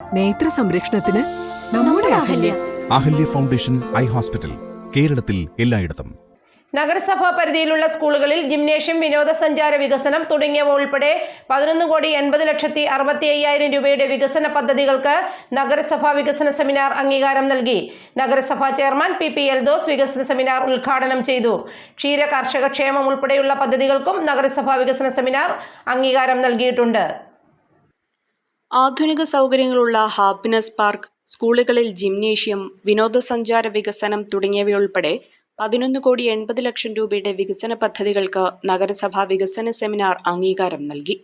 നേത്ര സംരക്ഷണത്തിന് നമ്മുടെ Ahalya. Ahalya. Foundation eye hospital കേരളത്തിൽ എല്ലായിടത്തും. നഗരസഭാ പരിധിയിലുള്ള സ്കൂളുകളിൽ ജിംനേഷ്യം വിനോദസഞ്ചാര വികസനം തുടങ്ങിയവ ഉൾപ്പെടെ പതിനൊന്ന് കോടി എൺപത് ലക്ഷത്തി അറുപത്തി അയ്യായിരം രൂപയുടെ വികസന പദ്ധതികൾക്ക് നഗരസഭാ വികസന സെമിനാർ അംഗീകാരം നൽകി. നഗരസഭാ ചെയർമാൻ പി പി എൽദോസ് വികസന സെമിനാർ ഉദ്ഘാടനം ചെയ്തു. ക്ഷീര കർഷക ക്ഷേമം ഉൾപ്പെടെയുള്ള പദ്ധതികൾക്കും നഗരസഭാ വികസന സെമിനാർ അംഗീകാരം നൽകിയിട്ടുണ്ട്. ആധുനിക സൗകര്യങ്ങളുള്ള ഹാപ്പിനെസ് പാർക്ക് സ്കൂളുകളിൽ ജിംനേഷ്യം വിനോദസഞ്ചാര വികസനം തുടങ്ങിയവയുൾപ്പെടെ പതിനൊന്ന് കോടി എൺപത് ലക്ഷം രൂപയുടെ വികസന പദ്ധതികൾക്ക് നഗരസഭാ വികസന സെമിനാർ അംഗീകാരം നൽകി.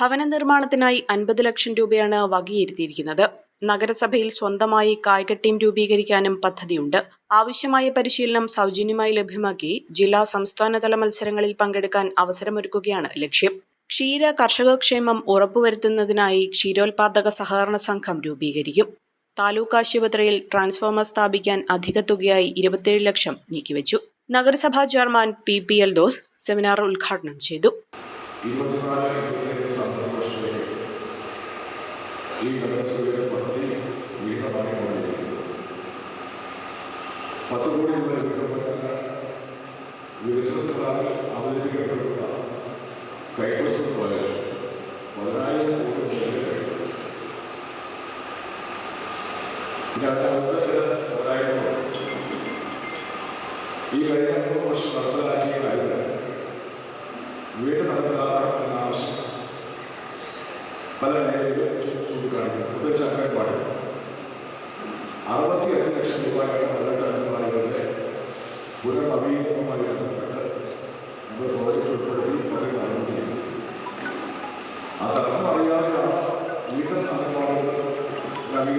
ഭവന നിർമ്മാണത്തിനായി അൻപത് ലക്ഷം രൂപയാണ് വകയിരുത്തിയിരിക്കുന്നത്. നഗരസഭയിൽ സ്വന്തമായി കായിക ടീം രൂപീകരിക്കാനും പദ്ധതിയുണ്ട്. ആവശ്യമായ പരിശീലനം സൗജന്യമായി ലഭ്യമാക്കി ജില്ലാ സംസ്ഥാനതല മത്സരങ്ങളിൽ പങ്കെടുക്കാൻ അവസരമൊരുക്കുകയാണ് ലക്ഷ്യം. ക്ഷീര കർഷകക്ഷേമം ഉറപ്പുവരുത്തുന്നതിനായി ക്ഷീരോത്പാദക സഹകരണ സംഘം രൂപീകരിക്കും. താലൂക്ക് ആശുപത്രിയിൽ ട്രാൻസ്ഫോമർ സ്ഥാപിക്കാൻ അധിക തുകയായി ഇരുപത്തിയേഴ് ലക്ഷം നീക്കിവച്ചു. നഗരസഭാ chairman P P Eldhose seminar ഉദ്ഘാടനം ചെയ്തു. പത്ത് കോടി വികസന സർക്കാരിൽ കൈവസ്തു കോളേജ് പതിനായിരം കോടി പിന്നെ ഈ കഴിഞ്ഞ മൂന്ന് വർഷം നടപ്പിലാക്കിയ കാര്യങ്ങൾ ആവശ്യം പല മേഖലയിലും ചൂ- ചൂണ്ടിക്കാണിക്കുന്നു പ്രത്യേകിച്ച് അംഗൻവാടി അറുപത്തി അഞ്ച് ലക്ഷം രൂപയാണ് പതിനെട്ട് അംഗൻവാടികളുടെ പുനർനവീകരണവുമായി ബന്ധപ്പെട്ട്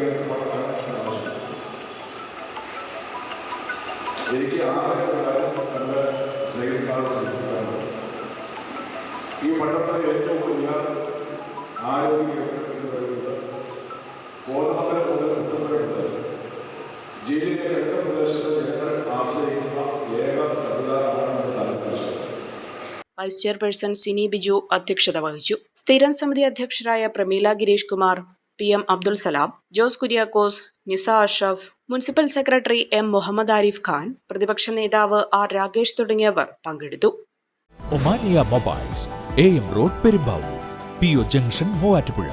എന്ന ആവശ്യം എനിക്ക് ആ സ്നേഹിതന്മാരോട് ഈ പട്ടണത്തിലെ വലിയ ആരോഗ്യ എന്ന് പറയുന്നത് കോതമംഗലം മുതൽ കുട്ടമ്പുഴ മുതൽ ജില്ലയിലെ കിഴക്കൻ പ്രദേശത്തെ ഏക സംവിധാനമാണ് നമ്മുടെ താലൂക്ക് വൈസ് ചെയർപേഴ്സൺ സിനി ബിജു അധ്യക്ഷത വഹിച്ചു. സ്ഥിരം സമിതി അധ്യക്ഷരായ Prameela Girish Kumar P M Abdul Salam Jose Kuriakose Nisa Ashraf municipal secretary M Muhammad Arif Khan പ്രതിപക്ഷ നേതാവ് ആർ രാകേഷ് തുടങ്ങിയവർ പങ്കെടുത്തു. Omania mobiles A M road Perumbavoor P O junction Muvattupuzha.